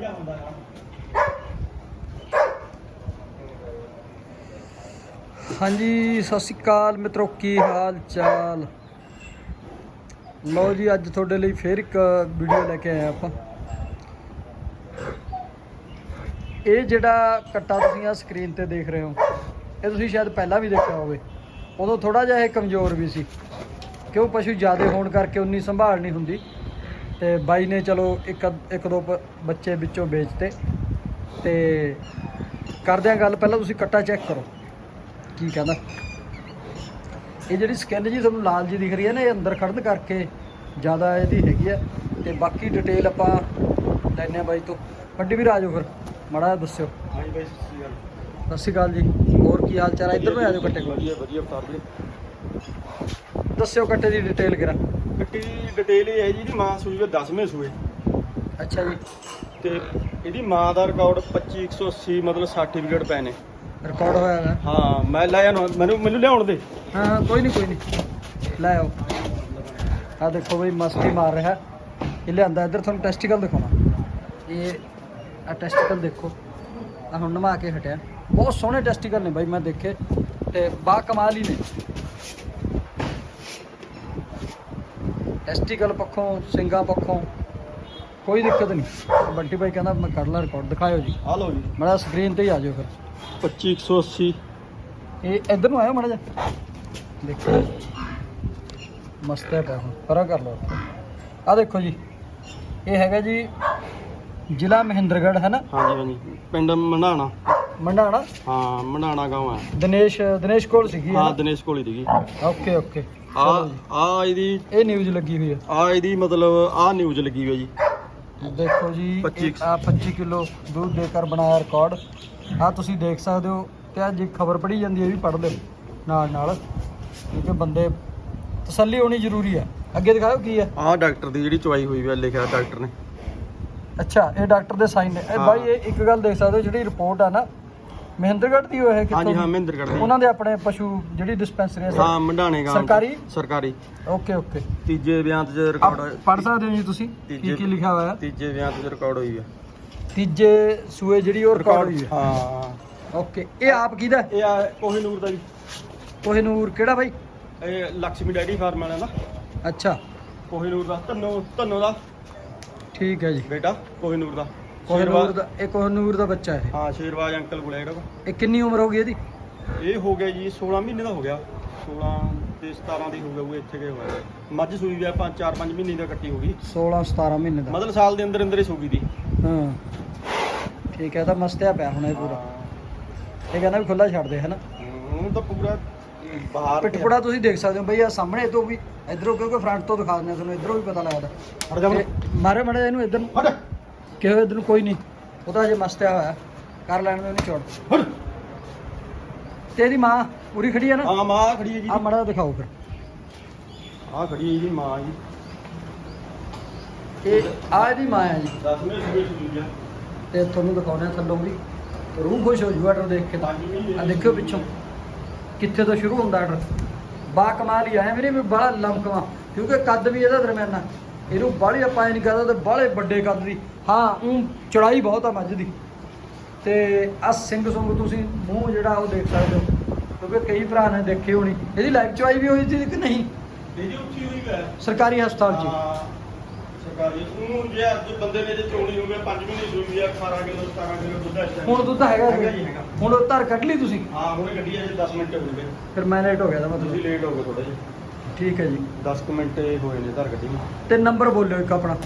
ਵਧੀਆ ਹੁੰਦਾ ਹੈ ਹਾਂਜੀ, ਸਤਿ ਸ਼੍ਰੀ ਅਕਾਲ ਮਿੱਤਰੋ, ਕੀ ਹਾਲ ਚਾਲ? ਲਓ ਜੀ, ਅੱਜ ਤੁਹਾਡੇ ਲਈ ਫੇਰ ਇੱਕ ਵੀਡੀਓ ਲੈ ਕੇ ਆਏ ਆਪਾਂ। ਇਹ ਜਿਹੜਾ ਕੱਟਾ ਤੁਸੀਂ ਆ ਸਕਰੀਨ ਤੇ ਦੇਖ ਰਹੇ ਹੋ, ਇਹ ਤੁਸੀਂ ਸ਼ਾਇਦ ਪਹਿਲਾਂ ਵੀ ਦੇਖਿਆ ਹੋਵੇ। ਉਦੋਂ ਥੋੜਾ ਜਿਹਾ ਇਹ ਕਮਜ਼ੋਰ ਵੀ ਸੀ, ਕਿਉਂ ਪਸ਼ੂ ਜ਼ਿਆਦਾ ਹੋਣ ਕਰਕੇ ਉਨੀ ਸੰਭਾਲ ਨਹੀਂ ਹੁੰਦੀ। ਤੇ ਬਾਈ ਨੇ ਚਲੋ ਇੱਕ ਇੱਕ ਦੋ ਬੱਚੇ ਵਿੱਚੋਂ ਵੇਚਤੇ ਤੇ ਕਰਦੇ ਆ ਗੱਲ ਪਹਿਲਾਂ ਤੁਸੀਂ ਕੱਟਾ ਚੈੱਕ ਕਰੋ। ਕੀ ਕਹਿੰਦਾ? ਇਹ ਜਿਹੜੀ ਸਕਿਨ ਜੀ ਤੁਹਾਨੂੰ ਲਾਲ ਜੀ ਦਿਖ ਰਹੀ ਹੈ ਨਾ ਇਹ ਅੰਦਰ ਖੜਨ ਕਰਕੇ ਜ਼ਿਆਦਾ ਇਹਦੀ ਹੈਗੀ ਆ ਤੇ ਬਾਕੀ ਡਿਟੇਲ ਆਪਾਂ ਲੈਣੇ ਆ ਬਾਈ ਤੋਂ। ਵੱਡੀ ਵੀਰ ਆ ਜਾਓ ਫਿਰ ਮਾੜਾ ਦੱਸਿਓ। ਹਾਂਜੀ ਬਾਈ ਸਤਿ ਸ਼੍ਰੀ ਅਕਾਲ। ਸਤਿ ਸ਼੍ਰੀ ਅਕਾਲ ਜੀ ਹੋਰ ਕੀ ਹਾਲ ਚਾਲ ਹੈ ਇੱਧਰ ਨੂੰ ਆ ਜਾਓ ਕੱਟੇ ਕੋਲ। ਵਧੀਆ ਵਧੀਆ ਉਤਾਰ ਦੇ ਦੱਸਿਓ ਕੱਟੇ ਦੀ ਡਿਟੇਲ ਕਿਰਾ ਗੱਟੀ ਦੀ ਡਿਟੇਲ ਇਹ ਹੈ ਜੀ ਇਹਦੀ ਮਾਂ ਸੂਈ ਹੈ 10ਵੇਂ ਸੂਏ। ਅੱਛਾ ਜੀ। ਤੇ ਇਹਦੀ ਮਾਂ ਦਾ ਰਿਕਾਰਡ 25180 ਮਤਲਬ ਸਰਟੀਫਿਕੇਟ ਪਏ ਨੇ। ਰਿਕਾਰਡ ਹੋਇਆ ਹੈ ਹਾਂ ਮੈਂ ਲੈ ਜਾਣਾ ਮੈਨੂੰ ਮੈਨੂੰ ਲਿਆਉਣ ਦੇ। ਹਾਂ ਹਾਂ ਕੋਈ ਨਹੀਂ ਕੋਈ ਨਹੀਂ ਲੈ ਆਓ। ਆ ਦੇਖੋ ਬਈ ਮਸਤੀ ਮਾਰ ਰਿਹਾ। ਇਹ ਲਿਆਂਦਾ ਇੱਧਰ ਤੁਹਾਨੂੰ ਟੈਸਟੀਕਲ ਦਿਖਾਉਣਾ। ਇਹ ਆ ਟੈਸਟੀਕਲ ਦੇਖੋ। ਆ ਹੁਣ ਨਵਾ ਕੇ ਹਟਿਆ। ਬਹੁਤ ਸੋਹਣੇ ਟੈਸਟੀਕਲ ਨੇ ਬਾਈ ਮੈਂ ਦੇਖੇ। ਤੇ ਬਾ ਕਮਾਲ ਹੀ ਨੇ। ਟੈਸਟੀਕਲ ਪੱਖੋਂ ਸਿੰਗਾ ਪੱਖੋਂ ਕੋਈ ਦਿੱਕਤ ਨਹੀਂ। ਬੰਟੀ ਭਾਈ ਕਹਿੰਦਾ ਮੈਂ ਕਰ ਲਾ ਰਿਕਾਰਡ ਦਿਖਾਇਓ ਜੀ। ਆ ਲਓ ਜੀ। ਮੜਾ ਸਕਰੀਨ ਤੇ ਹੀ ਆ ਜਾਓ ਫਿਰ। 25180 ਇਹ ਇੱਧਰ ਨੂੰ ਆਇਓ ਮਾੜਾ ਜਿਹਾ। ਦੇਖੋ। ਮਸਤ ਹੈ ਪਿਆ ਹੁਣ ਪਰਾਂ ਕਰ ਲਓ। ਆ ਦੇਖੋ ਜੀ ਇਹ ਹੈਗਾ ਜੀ ਜ਼ਿਲ੍ਹਾ ਮਹਿੰਦਰਗੜ੍ਹ ਹੈ ਨਾ? ਹਾਂਜੀ ਹਾਂਜੀ। ਪਿੰਡ ਮੰਡਾਣਾ ਮੰਡਾਣਾ? ਹਾਂ ਮੰਡਾਣਾ ਗਾਉਂ ਹੈ ਦਿਨੇਸ਼ ਦਿਨੇਸ਼ ਕੋਲ ਸੀਗੀ ਹਾਂ ਦਿਨੇਸ਼ ਕੋਲ ਹੀ ਸੀਗੀ। Okay okay. ਆ ਆ ਇਹਦੀ ਇਹ ਨਿਊਜ਼ ਲੱਗੀ ਹੋਈ ਹੈ। ਆ ਇਹਦੀ ਮਤਲਬ ਆ ਨਿਊਜ਼ ਲੱਗੀ ਹੋਈ ਹੈ ਜੀ। ਦੇਖੋ ਜੀ 25 ਆ 25 ਕਿਲੋ ਦੁੱਧ ਦੇ ਕਰ ਬਣਾਇਆ ਰਿਕਾਰਡ ਆ ਤੁਸੀਂ ਦੇਖ ਸਕਦੇ ਹੋ ਤੇ ਆ ਜੇ ਖਬਰ ਪੜੀ ਜਾਂਦੀ ਹੈ ਵੀ ਪੜ੍ਹ ਲਿਓ ਨਾਲ ਨਾਲ। ਕਿਉਂਕਿ ਬੰਦੇ ਤਸੱਲੀ ਹੋਣੀ ਜ਼ਰੂਰੀ ਹੈ। ਅੱਗੇ ਦਿਖਾਓ ਕੀ ਹੈ। ਆਹ ਡਾਕਟਰ ਦੀ ਜਿਹੜੀ ਚੁਆਈ ਹੋਈ ਹੈ ਲਿਖਿਆ ਡਾਕਟਰ ਨੇ। ਅੱਛਾ ਇਹ ਡਾਕਟਰ ਦੇ ਸਾਈਨ ਨੇ। ਇਹ। ਬਾਈ ਇਹ ਇੱਕ ਗੱਲ ਦੇਖ ਸਕਦੇ ਹੋ ਜਿਹੜੀ ਰਿਪੋਰਟ ਆ ਨਾ ਮਹਿੰਦਰਗੜ੍ਹ ਦੀ ਉਹ ਹੈ ਹਾਂਜੀ ਹਾਂ ਕਿੱਥੋਂ ਦੀ? ਉਹਨਾਂ ਦੇ ਆਪਣੇ ਪਸ਼ੂ ਜਿਹੜੀ ਡਿਸਪੈਂਸਰੀ ਹੈ ਹਾਂ ਮੰਡਾਣੇ ਗਾਉਂ ਸਰਕਾਰੀ? ਸਰਕਾਰੀ। Okay okay. ਤੀਜੇ ਬਿਆਨ ਤੇ ਰਿਕਾਰਡ ਪੜ ਸਕਦੇ ਹੋ ਜੀ ਤੁਸੀਂ? ਕੀ ਕੀ ਲਿਖਿਆ ਹੋਇਆ? ਹੈ ਤੀਜੇ ਬਿਆਨ ਤੇ ਰਿਕਾਰਡ ਹੋਈ ਹੈ ਤੀਜੇ ਸੂਏ ਜਿਹੜੀ ਉਹ ਰਿਕਾਰਡ ਹੋਈ ਹੈ ਹਾਂ। ਓਕੇ। ਇਹ ਆਪ ਕਿਹਦਾ? ਇਹ ਆ ਕੋਹੀਨੂਰ ਦਾ ਜੀ। ਕੋਹਿਨੂਰ ਕਿਹੜਾ ਬਾਈ? ਇਹ ਲక్ష్ਮੀ ਡੈਡੀ ਫਾਰਮ ਵਾਲਿਆਂ ਦਾ। ਅੱਛਾ। ਕੋਹੀਨੂਰ ਦਾ ਧੰਨੋ ਧੰਨੋ ਦਾ। ਠੀਕ ਹੈ ਜੀ। ਬੇਟਾ ਕੋਹੀਨੂਰ ਦਾ। ਕੋਹਿਨੂਰ ਸ਼ੇਰਵਾ- ਦਾ ਇਹ ਕੋਹਿਨੂਰ ਦਾ ਬੱਚਾ ਹੈ ਹਾਂ ਸ਼ੇਰਵਾਜ ਅੰਕਲ ਕੋਲ ਹੈ ਜਿਹੜਾ। ਇਹ ਕਿੰਨੀ ਉਮਰ ਹੋ ਗਈ ਇਹਦੀ? ਇਹ ਹੋ ਗਿਆ ਜੀ 16 ਮਹੀਨੇ ਦਾ ਹੋ ਗਿਆ। 16 ਤੇ 17 ਦੀ ਹੋ ਗਿਆ ਉਹ ਇੱਥੇ ਗਏ ਹੋਇਆ ਮੱਝ ਸੂਈ ਵੀ ਆ 5 4 5 ਮਹੀਨੇ ਦਾ ਕੱਟੀ ਹੋ ਗਈ। 16 17 ਮਹੀਨੇ ਦਾ। ਮਤਲਬ ਸਾਲ ਦੇ ਅੰਦਰ ਅੰਦਰ ਹੀ ਸੂਗੀ ਦੀ। ਹਾਂ। ਠੀਕ ਹੈ ਤਾਂ ਮਸਤਿਆ ਪਿਆ ਹੁਣ ਇਹ ਪੂਰਾ। ਇਹ ਕਹਿੰਦਾ ਵੀ ਖੁੱਲਾ ਛੱਡ ਦੇ ਹਨਾ? ਹੁਣ ਤਾਂ ਪੂਰਾ ਬਾਹਰ ਪਿੱਠਪੜਾ ਤੁਸੀਂ ਦੇਖ ਸਕਦੇ ਹੋ ਬਈ ਆ ਸਾਹਮਣੇ ਤੋਂ ਵੀ ਇਧਰੋਂ ਕਿਉਂਕਿ ਫਰੰਟ ਤੋਂ ਦਿਖਾ ਦਿੰਦੇ ਆ ਤੁਹਾਨੂੰ ਇਧਰੋਂ ਵੀ ਪਤਾ ਲੱਗਦਾ। ਹਟ ਜਾ ਤੇ ਮਾਰੇ ਮੜੇ ਇਹਨੂੰ ਇਧਰ ਨੂੰ। ਹਟ ਕਿਹੋ ਇਧਰ ਨੂੰ ਕੋਈ ਨਹੀਂ। ਉਹ ਤਾਂ ਹਜੇ ਮਸਤਿਆ ਹੋਇਆ। ਕਰ ਲੈਣ ਦੇ ਉਹਨੂੰ ਚੋੜ। ਹਟ ਤੇ ਇਹਦੀ ਮਾਂ ਪੂਰੀ ਖੜੀ ਹੈ ਨਾ? ਹਾਂ ਮਾਂ ਖੜੀ ਹੈ ਜੀ। ਆ ਮੜਾ ਦਿਖਾਓ ਫਿਰ। ਆ ਖੜੀ ਹੈ ਜੀ ਮਾਂ ਜੀ। ਇਹ ਆ ਇਹਦੀ ਮਾਂ ਹੈ ਜੀ। 10ਵੇਂ ਸੂਏ ਸੂਈ ਆ? ਤੇ ਤੁਹਾਨੂੰ ਦਿਖਾਉਣੇ ਆ ਥੱਲੋਂ ਵੀ। ਰੂਹ ਖੁਸ਼ ਹੋ ਜੂ ਆਰਡਰ ਦੇਖ ਕੇ ਤਾਂ। ਆ ਦੇਖਿਓ ਪਿੱਛੋਂ। ਕਿੱਥੇ ਤੋਂ ਸ਼ੁਰੂ ਹੁੰਦਾ ਆਰਡਰ ਬਾ ਕਮਾਲ ਹੀ ਆਇਆ ਵੀਰੇ ਵੀ ਬੜਾ ਲਮਕਵਾ। ਕਿਉਂਕਿ ਕੱਦ ਵੀ ਇਹਦਾ ਦਰਮਿਆਨਾ। ਇਹਨੂੰ ਬਾਹਲੀ ਆਪਾਂ ਨਹੀਂ ਕਹਦਾ ਤੇ ਬਾਹਲੇ ਵੱਡੇ ਕੱਦ ਦੀ। ਹਾਂ ਉਹ ਚੜਾਈ ਬਹੁਤ ਆ ਮੱਝ ਦੀ। ਤੇ ਆ ਸਿੰਘ ਸੁੰਗ ਤੁਸੀਂ ਮੂੰਹ ਜਿਹੜਾ ਉਹ ਦੇਖ ਸਕਦੇ ਹੋ ਕਿਉਂਕਿ ਕਈ ਭਰਾ ਨੇ ਦੇਖੇ ਹੋਣੀ। ਇਹਦੀ ਲਾਈਵ ਚਵਾਈ ਵੀ ਹੋਈ ਸੀ ਕਿ ਨਹੀਂ? ਇਹਦੀ ਉੱਚੀ ਹੋਈ ਹੈ ਸਰਕਾਰੀ ਹਸਪਤਾਲ 'ਚ। ਹਾਂ, ਸਰਕਾਰੀ। ਉਹ ਜੇ ਅੱਜ ਬੰਦੇ ਨੇ ਜੇ ਚੋਣੀ ਹੋ ਗਿਆ 5 ਮਹੀਨੇ ਸੂਈ ਆ 18 ਕਿਲੋ 17 ਕਿਲੋ ਦੁੱਧ ਇਸ time। ਹੁਣ ਦੁੱਧ ਹੈਗਾ ਜੀ ਹੈਗਾ। ਹੁਣ ਉਹ ਧਰ ਕੱਢ ਲਈ ਤੁਸੀਂ? ਹਾਂ ਹੁਣੇ ਗੱਡੀ ਅਜੇ 10 ਮਿੰਟ ਹੋ ਗਏ। ਫਿਰ ਮੈਂ ਲੇਟ ਹੋ ਗਿਆ ਤੁਸੀਂ ਮਤਲਬ। ਲੇਟ ਹੋ ਗਏ ਥੋੜਾ ਜਿਹਾ। ਠੀਕ ਹੈ ਜੀ। 10 ਕੁ ਮਿੰਟ ਹੋਏ ਨੇ ਧਰ ਗੱਡੀ ਨੂੰ। ਤੇ ਨੰਬਰ ਬੋਲਿਓ ਇੱਕ ਆਪਣਾ।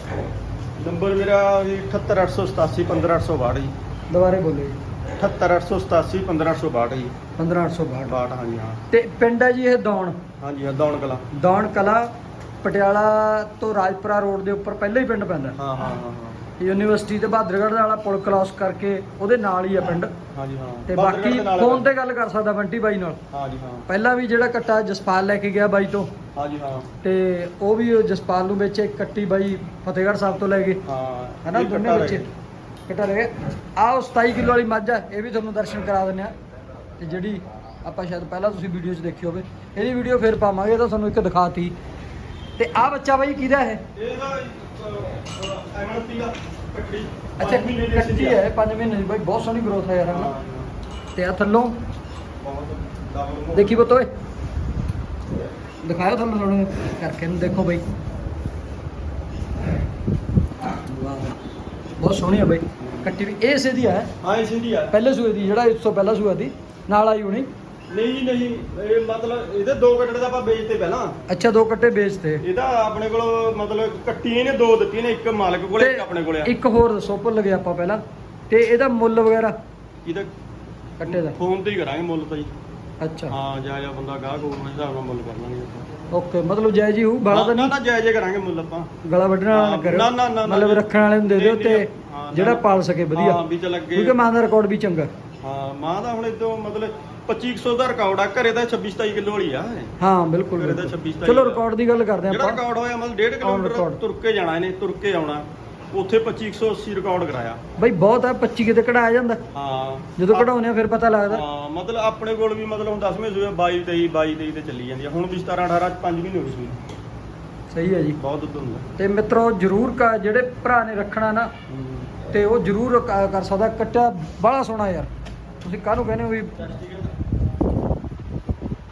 ਨੰਬਰ ਮੇਰਾ ਜੀ 78887 15862 ਜੀ। ਦੁਬਾਰੇ ਬੋਲਿਓ ਜੀ। 78887 15862 ਜੀ। 15862 ਬਾਟ ਹਾਂਜੀ ਹਾਂ। ਤੇ ਪਿੰਡ ਹੈ ਜੀ ਇਹ ਦੌਣ? ਹਾਂਜੀ ਹਾਂ ਦੌਣ ਕਲਾ। ਦੌਣ ਕਲਾ ਪਟਿਆਲਾ ਤੋਂ ਰਾਜਪੁਰਾ ਰੋਡ ਦੇ ਉੱਪਰ ਪਹਿਲਾਂ ਹੀ ਪਿੰਡ ਪੈਂਦਾ। ਹਾਂ ਹਾਂ ਹਾਂ ਹਾਂ। ਯੂਨੀਵਰਸਿਟੀ ਤੇ ਬਹਾਦਰਗੜ੍ਹ ਵਾਲਾ ਪੁਲ ਕ੍ਰਾਸ ਕਰਕੇ ਉਹਦੇ ਨਾਲ ਹੀ ਆ ਪਿੰਡ। ਹਾਂਜੀ ਹਾਂ। ਤੇ ਬਾਕੀ ਫੋਨ ਤੇ ਗੱਲ ਕਰ ਸਕਦਾ ਬੰਟੀ ਬਾਈ ਨਾਲ। ਹਾਂਜੀ ਹਾਂ। ਪਹਿਲਾਂ ਵੀ ਜਿਹੜਾ ਕੱਟਾ ਜਸਪਾਲ ਲੈ ਕੇ ਗਿਆ ਬਾਈ ਤੋਂ। ਹਾਂਜੀ ਹਾਂ। ਤੇ ਉਹ ਵੀ ਜਸਪਾਲ ਨੂੰ ਵਿੱਚ ਇੱਕ ਕੱਟੀ ਬਾਈ ਫਤਿਹਗੜ੍ਹ ਸਾਹਿਬ ਤੋਂ ਲੈ ਗਏ ਹਾਂ ਹਨਾ ਦੋਨੇ ਰਹੇ। ਕੱਟਾ ਰਹੇ ਆ ਉਹ 27 ਕਿਲੋ ਵਾਲੀ ਮੱਝ ਆ ਇਹ ਵੀ ਤੁਹਾਨੂੰ ਦਰਸ਼ਨ ਕਰਾ ਦਿੰਦੇ ਆ। ਤੇ ਜਿਹੜੀ ਆਪਾਂ ਸ਼ਾਇਦ ਪਹਿਲਾਂ ਤੁਸੀਂ ਵੀਡੀਓ 'ਚ ਦੇਖੀ ਹੋਵੇ ਇਹਦੀ ਵੀਡੀਓ ਫੇਰ ਪਾਵਾਂਗੇ ਤਾਂ ਤੁਹਾਨੂੰ ਇੱਕ ਦਿਖਾਤੀ। ਤੇ ਆ ਬੱਚਾ ਬਾਈ ਕਿਹਦਾ ਇਹ? ਇਹਦਾ ਐਮਐਨਪੀ ਦਾ ਕੱਟੀ। ਅੱਛਾ ਦੀ ਸੀ ਹੈ 5 ਮਹੀਨੇ ਦੀ। ਬਾਈ ਬਹੁਤ ਸੋਹਣੀ ਗਰੋਥ ਹੈ ਯਾਰ ਹਨਾ ਹਾਂ, ਤੇ ਆ ਥੱਲੋਂ? ਦੇਖੀ ਬਤੋ ਓਏ। ਦਿਖਾਓ ਤੁਹਾਨੂੰ ਥੋੜਾ ਕਰਕੇ ਨੂੰ ਦੇਖੋ ਬਈ। ਬਹੁਤ ਸੋਹਣੀ ਆ ਬਈ। ਕੱਟੀ ਵੀ ਇਹ ਸੇਦੀ ਹੈ? ਹਾਂ ਇਸੇ ਦੀ ਆ। ਪਹਿਲੇ ਸੂਏ ਦੀ ਜਿਹੜਾ ਇਸ ਤੋਂ ਪਹਿਲਾਂ ਸੂਆ ਦੀ ਨਾਲ ਆਈ ਹੋਣੀ। ਨਹੀਂ ਜੀ ਨਹੀਂ ਇਹ ਮਤਲਬ ਇਹਦੇ ਦੋ ਕੱਟੜੇ ਦਾ ਆਪਾਂ ਵੇਚਤੇ ਪਹਿਲਾਂ। ਅੱਛਾ ਦੋ ਕੱਟੇ ਵੇਚਤੇ। ਇਹਦਾ ਆਪਣੇ ਕੋਲ ਮਤਲਬ ਕੱਟੀਆਂ ਨੇ ਦੋ ਦਿੱਤੀਆਂ ਨੇ ਇੱਕ ਮਾਲਕ ਕੋਲੇ ਇੱਕ ਆਪਣੇ ਕੋਲੇ ਆ। ਇੱਕ ਹੋਰ ਦੱਸੋ ਭੁੱਲ ਗਏ ਆਪਾਂ ਪਹਿਲਾਂ। ਤੇ ਇਹਦਾ ਮੁੱਲ ਵਗੈਰਾ? ਇਹਦਾ ਕੱਟੇ ਦਾ। ਫੋਨ ਤੇ ਹੀ ਕਰਾਂਗੇ ਮੁੱਲ ਤਾਂ ਜੀ। ਅੱਛਾ। ਹਾਂ ਜਾ ਜਾ ਬੰਦਾ ਗਾਹਕ ਹੋਊ ਉਸ ਹਿਸਾਬ ਨਾਲ ਮੁੱਲ ਕਰ ਲਾਂਗੇ ਆਪਾਂ। ਓਕੇ ਮਤਲਬ ਜਾਇਜ਼ ਹੀ ਹੋਊ ਬਾਲਾ ਤਾਂ ਨਾ ਨਾ ਜਾਇਜ਼ ਹੀ ਕਰਾਂਗੇ ਮੁੱਲ ਆਪਾਂ। ਗਲਾ ਵੱਢਣ ਵਾਲਾ ਹਾਂ, ਕਰਿਓ। ਨਾ, ਨਾ, ਨਾ, ਮਤਲਬ ਰੱਖਣ ਵਾਲੇ ਨੂੰ ਦੇ ਦਿਓ ਤੇ ਹਾਂ, ਜਿਹੜਾ। ਪਾਲ ਸਕੇ ਵਧੀਆ। ਹਾਂ ਵੀ ਚੱਲ ਅੱਗੇ ਕਿਉਂਕਿ ਮਾਂ ਦਾ ਰਿਕਾਰਡ ਵੀ ਚੰਗਾ। ਹਾਂ ਮਾਂ ਦਾ ਹੁਣ ਇਦੋਂ ਮਤਲਬ 2500 ਦਾ ਰਿਕਾਰਡ ਆ ਘਰੇ ਤਾਂ 26 27 ਕਿਲੋ ਵਾਲੀ ਆ ਹਾਂ ਬਿਲਕੁਲ ਇਹਦਾ ਬਿਲਕੁਲ। 26 27 ਚਲੋ ਰਿਕਾਰਡ ਦੀ ਗੱਲ ਕਰਦੇ ਜਿਹੜਾ ਆਪਾਂ। ਰਿਕਾਰਡ ਹੋਇਆ ਮਤਲਬ 1.5 On record. ਕਿਲੋਮੀਟਰ ਤੁਰ ਕੇ ਜਾਣਾ ਇਹਨੇ ਤੁਰ ਕੇ ਆਉਣਾ। ਉੱਥੇ 2580 ਰਿਕਾਰਡ ਕਰਾਇਆ। ਬਈ ਬਹੁਤ ਹੈ 25 ਕਿਤੇ ਕਢਾਇਆ ਜਾਂਦਾ। ਹਾਂ। ਜਦੋਂ ਕਢਾਉਂਦੇ ਆ ਫਿਰ ਪਤਾ ਲੱਗਦਾ। ਹਾਂ ਮਤਲਬ ਆਪਣੇ ਕੋਲ ਵੀ ਮਤਲਬ ਹੁਣ 10ਵੇਂ ਸੂਏ 22 23 22 23 ਤੇ ਚੱਲੀ ਜਾਂਦੀ ਆ। ਹੁਣ ਵੀ 17 18 5 ਮਹੀਨੇ ਹੋ ਗਏ ਸੂਈ ਸਹੀ ਹੈ ਜੀ। ਬਹੁਤ ਦੁੱਧ ਹੁੰਦਾ। ਤੇ ਮਿੱਤਰੋ ਜਰੂਰ ਕ- ਜਿਹੜੇ ਭਰਾ ਨੇ ਰੱਖਣਾ ਨਾ ਤੇ ਉਹ ਜਰੂਰ ਕ- ਕਰ ਸਕਦਾ। ਕੱਟਿਆ ਬੜਾ ਸੋਹਣਾ ਯਾਰ। ਤੁਸੀਂ ਕਾਹਨੂੰ ਕਹਿੰਦੇ ਹੋ ਵੀ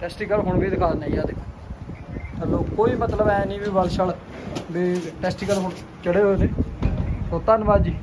ਟੈਸਟੀਕਲ ਹੁਣ ਵੀ ਦਿਖਾ ਦਿੰਦੇ ਆ ਦੇਖੋ। ਚਲੋ ਕੋਈ ਮਤਲਬ ਐ ਨਹੀਂ ਵੀ ਵਲਸ਼ਲ ਵੀ ਟੈਸਟੀਕਲ ਹੁਣ ਚੜੇ ਹੋਏ ਨੇ। ਸੋ ਧੰਨਵਾਦ ਜੀ।